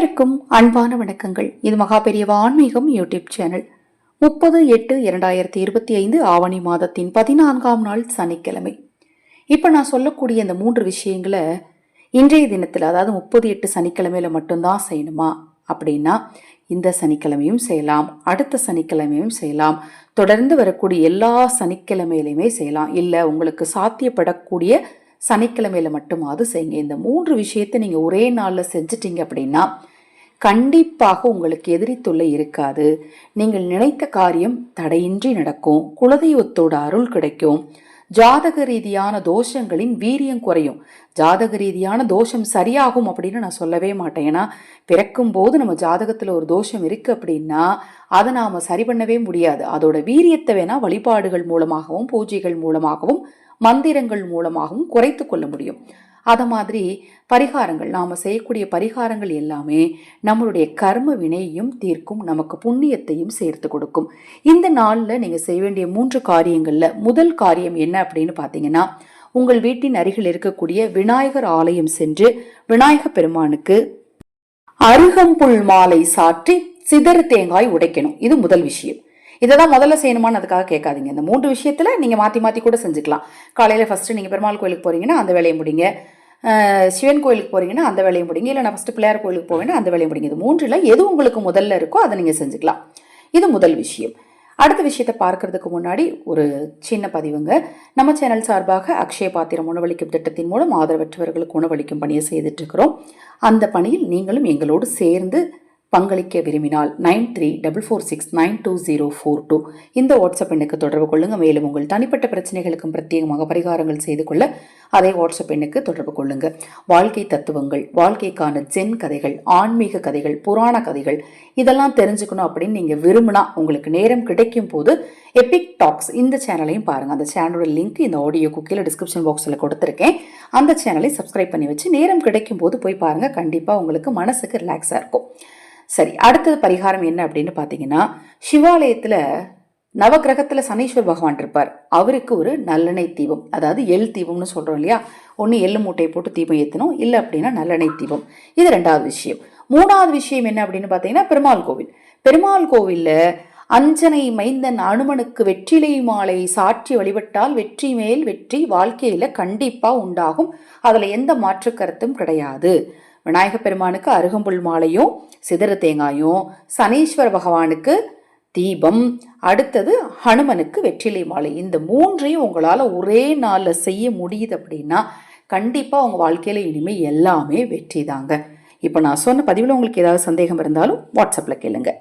அனைவருக்கும் அன்பான வணக்கங்கள். இது மகா பெரியவா ஆன்மீகம் யூடியூப் சேனல். முப்பது எட்டு இரண்டாயிரத்தி இருபத்தி ஐந்து ஆவணி மாதத்தின் பதினான்காம் நாள் சனிக்கிழமை. இப்போ நான் சொல்லக்கூடிய இந்த மூன்று விஷயங்களை இன்றைய தினத்தில் அதாவது முப்பது எட்டு சனிக்கிழமையில் மட்டும்தான் செய்யணுமா? அப்படின்னா இந்த சனிக்கிழமையும் செய்யலாம் அடுத்த சனிக்கிழமையும் செய்யலாம் தொடர்ந்து வரக்கூடிய எல்லா சனிக்கிழமையிலையுமே செய்யலாம். இல்லை உங்களுக்கு சாத்தியப்படக்கூடிய சனிக்கிழமையில மட்டுமாவது செய்யுங்க. இந்த மூன்று விஷயத்தை நீங்கள் ஒரே நாளில் செஞ்சிட்டிங்க அப்படின்னா கண்டிப்பாக உங்களுக்கு எதிரி தொல்லை இருக்காது. நீங்கள் நினைத்த காரியம் தடையின்றி நடக்கும். குலதெய்வத்தோட அருள் கிடைக்கும். ஜாதக ரீதியான தோஷங்களின் வீரியம் குறையும். ஜாதக ரீதியான தோஷம் சரியாகும் அப்படின்னு நான் சொல்லவே மாட்டேன். ஏன்னா பிறக்கும் போது நம்ம ஜாதகத்தில் ஒரு தோஷம் இருக்குது அப்படின்னா அதை நாம் சரி பண்ணவே முடியாது. அதோட வீரியத்தை வேணால் வழிபாடுகள் மூலமாகவும் பூஜைகள் மூலமாகவும் மந்திரங்கள் மூலமாகவும் குறைத்து கொள்ள முடியும். அதை மாதிரி பரிகாரங்கள் நாம் செய்யக்கூடிய பரிகாரங்கள் எல்லாமே நம்மளுடைய கர்ம வினையையும் தீர்க்கும் நமக்கு புண்ணியத்தையும் சேர்த்து கொடுக்கும். இந்த நாளில் நீங்கள் செய்ய வேண்டிய மூன்று காரியங்களில் முதல் காரியம் என்ன அப்படின்னு பார்த்தீங்கன்னா உங்கள் வீட்டின் அருகில் இருக்கக்கூடிய விநாயகர் ஆலயம் சென்று விநாயக பெருமானுக்கு அருகம்புல் மாலை சாற்றி சிதறு தேங்காய் உடைக்கணும். இது முதல் விஷயம். இதை தான் முதல்ல செய்யணுமான்னு அதுக்காக கேட்காதீங்க. இந்த மூன்று விஷயத்தில் நீங்கள் மாற்றி மாற்றி கூட செஞ்சுக்கலாம். காலையில் ஃபஸ்ட்டு நீங்கள் பெருமாள் கோயிலுக்கு போகிறீங்கன்னா அந்த வேலையை முடிங்க. சிவன் கோயிலுக்கு போகிறீங்கன்னா அந்த வேலையை முடிங்க. இல்லை நான் ஃபஸ்ட்டு பிள்ளையார் கோயிலுக்கு போவேன்னா அந்த வேலையை முடிங்க. இது மூன்றில் எது உங்களுக்கு முதல்ல இருக்கோ அதை நீங்கள் செஞ்சுக்கலாம். இது முதல் விஷயம். அடுத்த விஷயத்தை பார்க்கறதுக்கு முன்னாடி ஒரு சின்ன பதிவுங்க. நம்ம சேனல் சார்பாக அக்ஷய பாத்திரம் உணவளிக்கும் திட்டத்தின் மூலம் ஆதரவற்றவர்களுக்கு உணவளிக்கும் பணியை செய்துட்டு இருக்கிறோம். அந்த பணியில் நீங்களும் எங்களோடு சேர்ந்து பங்களிக்க விரும்பினால் nine three double four six nine two zero four two இந்த வாட்ஸ்அப் எண்ணுக்கு தொடர்பு கொள்ளுங்கள் மேலும் உங்கள் தனிப்பட்ட பிரச்சனைகளுக்கும் பிரத்யேகமாக பரிகாரங்கள் செய்து கொள்ள அதே வாட்ஸ்அப் எண்ணுக்கு தொடர்பு கொள்ளுங்கள் வாழ்க்கை தத்துவங்கள் வாழ்க்கைக்கான ஜென் கதைகள் ஆன்மீக கதைகள் புராண கதைகள் இதெல்லாம் தெரிஞ்சுக்கணும் அப்படின்னு நீங்கள் விரும்பினா உங்களுக்கு நேரம் கிடைக்கும் போது எபிக் டாக்ஸ் இந்த சேனலையும் பாருங்கள் அந்த சேனலோட லிங்க் இந்த ஆடியோ குக்கியில் டிஸ்கிரிப்ஷன் பாக்ஸில் கொடுத்துருக்கேன். அந்த சேனலை சப்ஸ்கிரைப் பண்ணி வச்சு நேரம் கிடைக்கும் போது போய் பாருங்கள் கண்டிப்பாக உங்களுக்கு மனசுக்கு ரிலாக்ஸாக இருக்கும். சரி அடுத்தது பரிகாரம் என்ன அப்படின்னு பார்த்தீங்கன்னா சிவாலயத்தில் நவகிரகத்தில் சனீஸ்வர் பகவான் இருப்பார். அவருக்கு ஒரு நல்லெண்ணெய் தீபம். அதாவது எள் தீபம்னு சொல்கிறோம் இல்லையா? ஒன்று எள்ளு மூட்டையை போட்டு தீபம் ஏற்றணும் இல்லை அப்படின்னா நல்லெண்ணெய் தீபம். இது ரெண்டாவது விஷயம். மூணாவது விஷயம் என்ன அப்படின்னு பார்த்தீங்கன்னா பெருமாள் கோவில். பெருமாள் கோவிலில் அஞ்சனை மைந்தன் அனுமனுக்கு வெற்றிலை மாலை சாற்றி வழிபட்டால் வெற்றி மேல் வெற்றி வாழ்க்கையில் கண்டிப்பாக உண்டாகும். அதில் எந்த மாற்று கருத்தும் கிடையாது. விநாயக பெருமானுக்கு அருகம்புல் மாலையும் சிதற தேங்காயும் சனீஸ்வர பகவானுக்கு தீபம் அடுத்தது ஹனுமனுக்கு வெற்றிலை மாலை. இந்த மூன்றையும் உங்களால் ஒரே நாளில் செய்ய முடியுது அப்படின்னா கண்டிப்பாக உங்கள் வாழ்க்கையில் இனிமேல் எல்லாமே வெற்றி தாங்க இப்போ நான் சொன்ன பதிவில் உங்களுக்கு ஏதாவது சந்தேகம் இருந்தாலும் வாட்ஸ்அப்பில் கேளுங்கள்